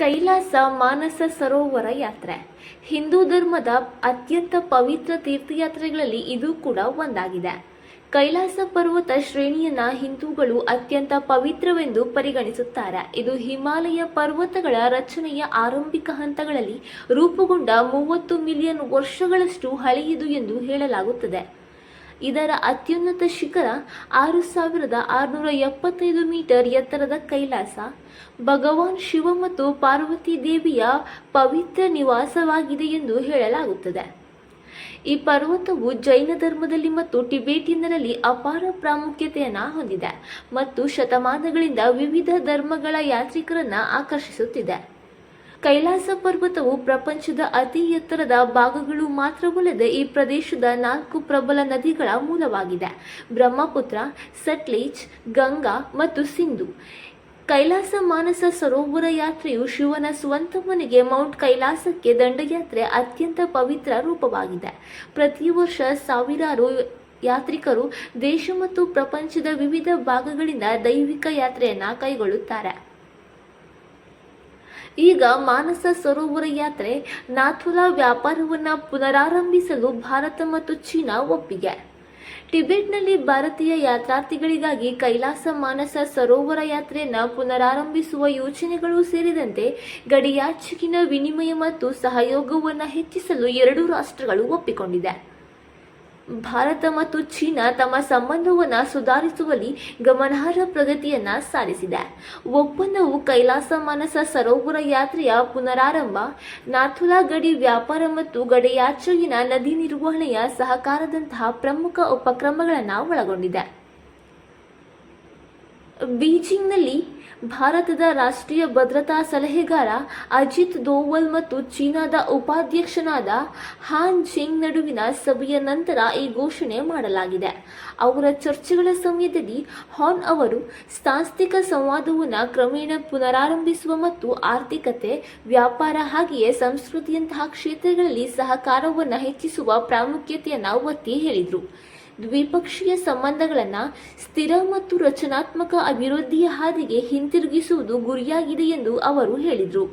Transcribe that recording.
ಕೈಲಾಸ ಮಾನಸ ಸರೋವರ ಯಾತ್ರೆ. ಹಿಂದೂ ಧರ್ಮದ ಅತ್ಯಂತ ಪವಿತ್ರ ತೀರ್ಥಯಾತ್ರೆಗಳಲ್ಲಿ ಇದು ಕೂಡ ಒಂದಾಗಿದೆ. ಕೈಲಾಸ ಪರ್ವತ ಶ್ರೇಣಿಯನ್ನ ಹಿಂದೂಗಳು ಅತ್ಯಂತ ಪವಿತ್ರವೆಂದು ಪರಿಗಣಿಸುತ್ತಾರೆ. ಇದು ಹಿಮಾಲಯ ಪರ್ವತಗಳ ರಚನೆಯ ಆರಂಭಿಕ ಹಂತಗಳಲ್ಲಿ ರೂಪುಗೊಂಡ ಮೂವತ್ತು ಮಿಲಿಯನ್ ವರ್ಷಗಳಷ್ಟು ಹಳೆಯದು ಎಂದು ಹೇಳಲಾಗುತ್ತದೆ. ಇದರ ಅತ್ಯುನ್ನತ ಶಿಖರ ಆರು ಸಾವಿರದ ಆರುನೂರ ಎಪ್ಪತ್ತೈದು ಮೀಟರ್ ಎತ್ತರದ ಕೈಲಾಸ. ಭಗವಾನ್ ಶಿವ ಮತ್ತು ಪಾರ್ವತಿ ದೇವಿಯ ಪವಿತ್ರ ನಿವಾಸವಾಗಿದೆ ಎಂದು ಹೇಳಲಾಗುತ್ತದೆ. ಈ ಪರ್ವತವು ಜೈನ ಧರ್ಮದಲ್ಲಿ ಮತ್ತು ಟಿಬೇಟಿಯನ್ನರಲ್ಲಿ ಅಪಾರ ಪ್ರಾಮುಖ್ಯತೆಯನ್ನ ಹೊಂದಿದೆ ಮತ್ತು ಶತಮಾನಗಳಿಂದ ವಿವಿಧ ಧರ್ಮಗಳ ಯಾತ್ರಿಕರನ್ನ ಆಕರ್ಷಿಸುತ್ತಿದೆ. ಕೈಲಾಸ ಪರ್ವತವು ಪ್ರಪಂಚದ ಅತಿ ಎತ್ತರದ ಭಾಗಗಳು ಮಾತ್ರವಲ್ಲದೆ ಈ ಪ್ರದೇಶದ ನಾಲ್ಕು ಪ್ರಬಲ ನದಿಗಳ ಮೂಲವಾಗಿದೆ. ಬ್ರಹ್ಮಪುತ್ರ, ಸಟ್ಲೇಜ್, ಗಂಗಾ ಮತ್ತು ಸಿಂಧು. ಕೈಲಾಸ ಮಾನಸ ಸರೋವರ ಯಾತ್ರೆಯು ಶಿವನ ಸ್ವಂತ ಮನೆಗೆ ಮೌಂಟ್ ಕೈಲಾಸಕ್ಕೆ ದಂಡಯಾತ್ರೆ ಅತ್ಯಂತ ಪವಿತ್ರ ರೂಪವಾಗಿದೆ. ಪ್ರತಿ ವರ್ಷ ಸಾವಿರಾರು ಯಾತ್ರಿಕರು ದೇಶ ಮತ್ತು ಪ್ರಪಂಚದ ವಿವಿಧ ಭಾಗಗಳಿಂದ ದೈವಿಕ ಯಾತ್ರೆಯನ್ನು ಕೈಗೊಳ್ಳುತ್ತಾರೆ. ಈಗ ಮಾನಸ ಸರೋವರ ಯಾತ್ರೆ ನಾಥುಲಾ ವ್ಯಾಪಾರವನ್ನು ಪುನರಾರಂಭಿಸಲು ಭಾರತ ಮತ್ತು ಚೀನಾ ಒಪ್ಪಿಗೆ. ಟಿಬೆಟ್ನಲ್ಲಿ ಭಾರತೀಯ ಯಾತ್ರಾರ್ಥಿಗಳಿಗಾಗಿ ಕೈಲಾಸ ಮಾನಸ ಸರೋವರ ಯಾತ್ರೆಯನ್ನು ಪುನರಾರಂಭಿಸುವ ಯೋಜನೆಗಳು ಸೇರಿದಂತೆ ಗಡಿಯಾಚೆಗಿನ ವಿನಿಮಯ ಮತ್ತು ಸಹಯೋಗವನ್ನು ಹೆಚ್ಚಿಸಲು ಎರಡೂ ರಾಷ್ಟ್ರಗಳು ಒಪ್ಪಿಕೊಂಡಿದೆ. ಭಾರತ ಮತ್ತು ಚೀನಾ ತಮ್ಮ ಸಂಬಂಧವನ್ನು ಸುಧಾರಿಸುವಲ್ಲಿ ಗಮನಾರ್ಹ ಪ್ರಗತಿಯನ್ನ ಸಾಧಿಸಿದೆ. ಒಪ್ಪಂದವು ಕೈಲಾಸ ಮಾನಸ ಸರೋವರ ಯಾತ್ರೆಯ ಪುನರಾರಂಭ, ನಾಥುಲಾ ಗಡಿ ವ್ಯಾಪಾರ ಮತ್ತು ಗಡಿಯಾಚೆಗಿನ ನದಿ ನಿರ್ವಹಣೆಯ ಸಹಕಾರದಂತಹ ಪ್ರಮುಖ ಉಪಕ್ರಮಗಳನ್ನು ಒಳಗೊಂಡಿದೆ. ಬೀಜಿಂಗ್ನಲ್ಲಿ ಭಾರತದ ರಾಷ್ಟ್ರೀಯ ಭದ್ರತಾ ಸಲಹೆಗಾರ ಅಜಿತ್ ದೋವಲ್ ಮತ್ತು ಚೀನಾದ ಉಪಾಧ್ಯಕ್ಷನಾದ ಹಾನ್ ಜಿಂಗ್ ನಡುವಿನ ಸಭೆಯ ನಂತರ ಈ ಘೋಷಣೆ ಮಾಡಲಾಗಿದೆ. ಅವರ ಚರ್ಚೆಗಳ ಸಮಯದಲ್ಲಿ ಹಾನ್ ಅವರು ಸಾಂಸ್ಥಿಕ ಸಂವಾದವನ್ನು ಕ್ರಮೇಣ ಪುನರಾರಂಭಿಸುವ ಮತ್ತು ಆರ್ಥಿಕತೆ, ವ್ಯಾಪಾರ ಹಾಗೆಯೇ ಸಂಸ್ಕೃತಿಯಂತಹ ಕ್ಷೇತ್ರಗಳಲ್ಲಿ ಸಹಕಾರವನ್ನು ಹೆಚ್ಚಿಸುವ ಪ್ರಾಮುಖ್ಯತೆಯನ್ನು ಒತ್ತಿ ಹೇಳಿದರು. ದ್ವಿಪಕ್ಷೀಯ ಸಂಬಂಧಗಳನ್ನು ಸ್ಥಿರ ಮತ್ತು ರಚನಾತ್ಮಕ ಅಭಿವೃದ್ಧಿಯ ಹಾದಿಗೆ ಹಿಂತಿರುಗಿಸುವುದು ಗುರಿಯಾಗಿದೆ ಎಂದು ಅವರು ಹೇಳಿದರು.